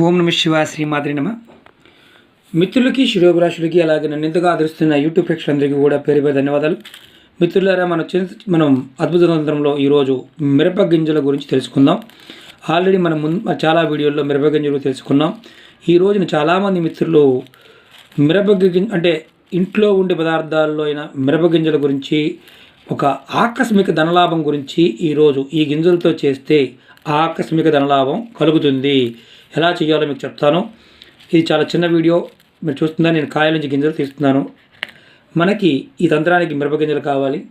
ఓం నమ శివ శ్రీమాద్రి నమ. మిత్రులకి శిరోభిలాషులకి అలాగే నన్ను ఎంతగా ఆదరిస్తున్న యూట్యూబ్ ప్రేక్షకులందరికీ కూడా పేరు పేరు ధన్యవాదాలు. మిత్రులారా మన చి- మనం అద్భుత తంత్రంలో ఈరోజు మిరప గింజల గురించి తెలుసుకుందాం. ఆల్రెడీ మనం ముందు చాలా వీడియోల్లో మిరప గింజలు తెలుసుకున్నాం. ఈ రోజున చాలామంది మిత్రులు మిరప గింజ అంటే ఇంట్లో ఉండే పదార్థాల్లో అయిన మిరప గింజల గురించి ఒక ఆకస్మిక ధనలాభం గురించి ఈరోజు ఈ గింజలతో చేస్తే ఆకస్మిక ధనలాభం కలుగుతుంది. ఎలా చేయాలో మీకు చెప్తాను. ఇది చాలా చిన్న వీడియో. మీరు చూస్తుందా నేను కాయల నుంచి గింజలు తీస్తున్నాను. మనకి ఈ తంత్రానికి మిరప గింజలు కావాలి.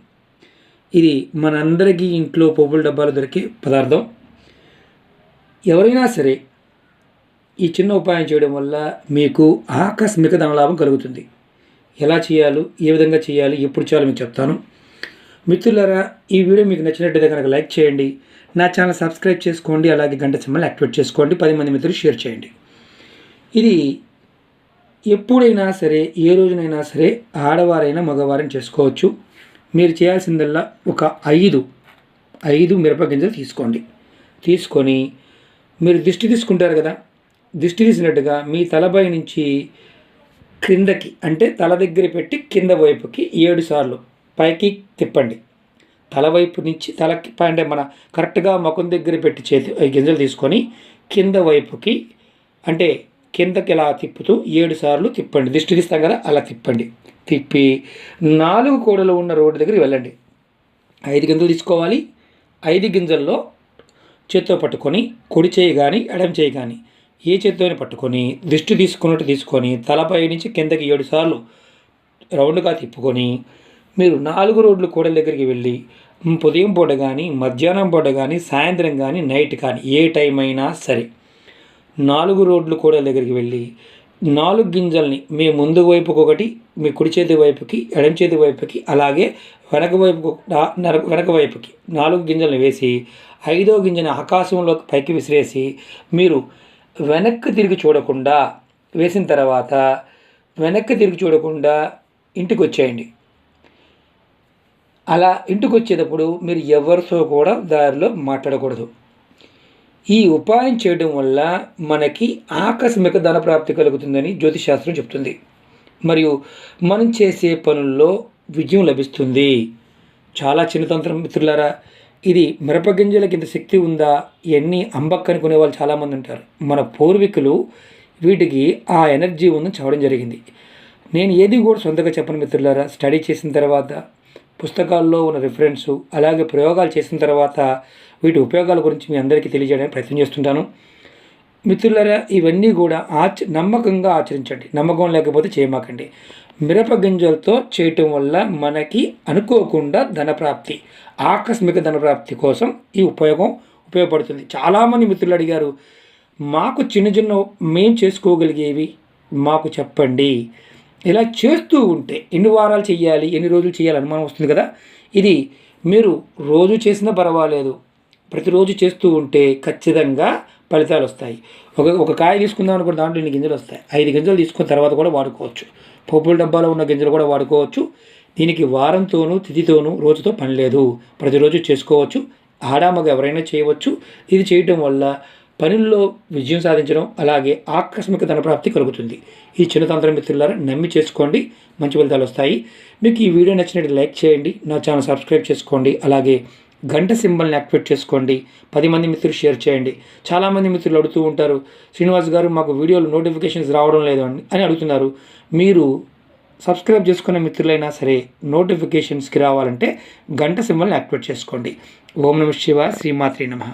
ఇది మనందరికీ ఇంట్లో పోపుల డబ్బాలు దొరికే పదార్థం. ఎవరైనా సరే ఈ చిన్న ఉపాయం చేయడం వల్ల మీకు ఆకస్మిక ధనలాభం కలుగుతుంది. ఎలా చేయాలో? ఏ విధంగా చేయాలి? ఎప్పుడు చేయాలో? మీకు చెప్తాను. మిత్రులారా ఈ వీడియో మీకు నచ్చినట్టయితే కనుక లైక్ చేయండి. నా ఛానల్ సబ్స్క్రైబ్ చేసుకోండి అలాగే గంట సింబల్ యాక్టివేట్ చేసుకోండి పది మంది మిత్రులు షేర్ చేయండి. ఇది ఎప్పుడైనా సరే ఏ రోజునైనా సరే ఆడవారైనా మగవారైనా చేసుకోవచ్చు. మీరు చేయాల్సిందల్లా ఒక ఐదు ఐదు మిరప గింజలు తీసుకోండి. తీసుకొని మీరు దిష్టి తీసుకుంటారు కదా దిష్టి తీసినట్టుగా మీ తలపై నుంచి క్రిందకి అంటే తల దగ్గర పెట్టి కింద వైపుకి ఏడు సార్లు పైకి తిప్పండి. తల వైపు నుంచి తలకి పై- అంటే మన కరెక్ట్గా ముఖం దగ్గర పెట్టి చేతి గింజలు తీసుకొని కింద వైపుకి అంటే కిందకి ఇలా తిప్పుతూ ఏడు సార్లు తిప్పండి. దిష్టి తీస్తాం కదా అలా తిప్పండి. తిప్పి నాలుగు కోడలు ఉన్న రోడ్డు దగ్గరికి వెళ్ళండి. ఐదు గింజలు తీసుకోవాలి. ఐదు గింజల్లో చేత్తో పట్టుకొని కుడి చేయి కానీ ఎడమ చేయి కానీ ఏ చేత్తోని పట్టుకొని దిష్టి తీసుకున్నట్టు తీసుకొని తలపై నుంచి కిందకి ఏడు సార్లు రౌండ్గా తిప్పుకొని మీరు నాలుగు రోడ్లు కూడల దగ్గరికి వెళ్ళి ఉదయం పూట కానీ మధ్యాహ్నం పూట కానీ సాయంత్రం కానీ నైట్ కానీ ఏ టైం అయినా సరే నాలుగు రోడ్లు కూడల దగ్గరికి వెళ్ళి నాలుగు గింజల్ని మీ ముందు వైపుకి ఒకటి మీ కుడి చేతి వైపుకి ఎడం చేతి వైపుకి అలాగే వెనక వైపుకు వెనక వైపుకి నాలుగు గింజల్ని వేసి ఐదో గింజని ఆకాశంలోకి పైకి విసిరేసి మీరు వెనక్కి తిరిగి చూడకుండా వేసిన తర్వాత వెనక్కి తిరిగి చూడకుండా ఇంటికి వచ్చేయండి. అలా ఇంటికి వచ్చేటప్పుడు మీరు ఎవరితో కూడా దారిలో మాట్లాడకూడదు. ఈ ఉపాయం చేయడం వల్ల మనకి ఆకస్మిక ధన ప్రాప్తి కలుగుతుందని జ్యోతిశాస్త్రం చెప్తుంది. మరియు మనం చేసే పనుల్లో విజయం లభిస్తుంది. చాలా చిన్న తంత్రం మిత్రులారా ఇది మిరపగింజలకి ఇంత శక్తి ఉందా ఇవన్నీ అంబక్ అనుకునే వాళ్ళు చాలామంది ఉంటారు. మన పూర్వీకులు వీటికి ఆ ఎనర్జీ ఉందని చెప్పడం జరిగింది. నేను ఏది కూడా సొంతగా చెప్పను మిత్రులారా స్టడీ చేసిన తర్వాత పుస్తకాల్లో ఉన్న రిఫరెన్స్ అలాగే ప్రయోగాలు చేసిన తర్వాత వీటి ఉపయోగాల గురించి మీ అందరికీ తెలియజేయడానికి ప్రయత్నం చేస్తుంటాను. మిత్రులరా ఇవన్నీ కూడా ఆచ నమ్మకంగా ఆచరించండి. నమ్మకం లేకపోతే చేయమాకండి. మిరప గింజలతో చేయటం వల్ల మనకి అనుకోకుండా ధనప్రాప్తి ఆకస్మిక ధనప్రాప్తి కోసం ఈ ఉపయోగం ఉపయోగపడుతుంది. చాలామంది మిత్రులు అడిగారు మాకు చిన్న చిన్న మేము చేసుకోగలిగేవి? మాకు చెప్పండి. ఇలా చేస్తూ ఉంటే ఎన్ని వారాలు చేయాలి ఎన్ని రోజులు చేయాలి అనుమానం వస్తుంది కదా? ఇది మీరు రోజు చేసినా పర్వాలేదు. ప్రతిరోజు చేస్తూ ఉంటే ఖచ్చితంగా ఫలితాలు వస్తాయి. ఒక ఒక కాయ తీసుకుందాం అనుకున్న దాంట్లో ఇన్ని గింజలు వస్తాయి? ఐదు గింజలు తీసుకున్న తర్వాత కూడా వాడుకోవచ్చు. పోపుల డబ్బాలో ఉన్న గింజలు కూడా వాడుకోవచ్చు. దీనికి వారంతోనూ తిథితోనూ రోజుతో పని లేదు. ప్రతిరోజు చేసుకోవచ్చు. ఆడామగ ఎవరైనా చేయవచ్చు. ఇది చేయటం వల్ల పనుల్లో విజయం సాధించడం అలాగే ఆకస్మిక ధనప్రాప్తి కలుగుతుంది. ఈ చిన్న తంత్ర మిత్రులారా నమ్మి చేసుకోండి. మంచి ఫలితాలు వస్తాయి. మీకు ఈ వీడియో నచ్చినట్టు లైక్ చేయండి. నా ఛానల్ సబ్స్క్రైబ్ చేసుకోండి. అలాగే గంట సింబల్ని యాక్టివేట్ చేసుకోండి. పది మంది మిత్రులు షేర్ చేయండి. చాలామంది మిత్రులు అడుగుతూ ఉంటారు శ్రీనివాస్ గారు మాకు వీడియోలు నోటిఫికేషన్స్ రావడం లేదు అని అడుగుతున్నారు. మీరు సబ్స్క్రైబ్ చేసుకున్న మిత్రులైనా సరే నోటిఫికేషన్స్కి రావాలంటే గంట సింబల్ని యాక్టివేట్ చేసుకోండి. ఓం నమ శివ శ్రీమాత్రి నమః.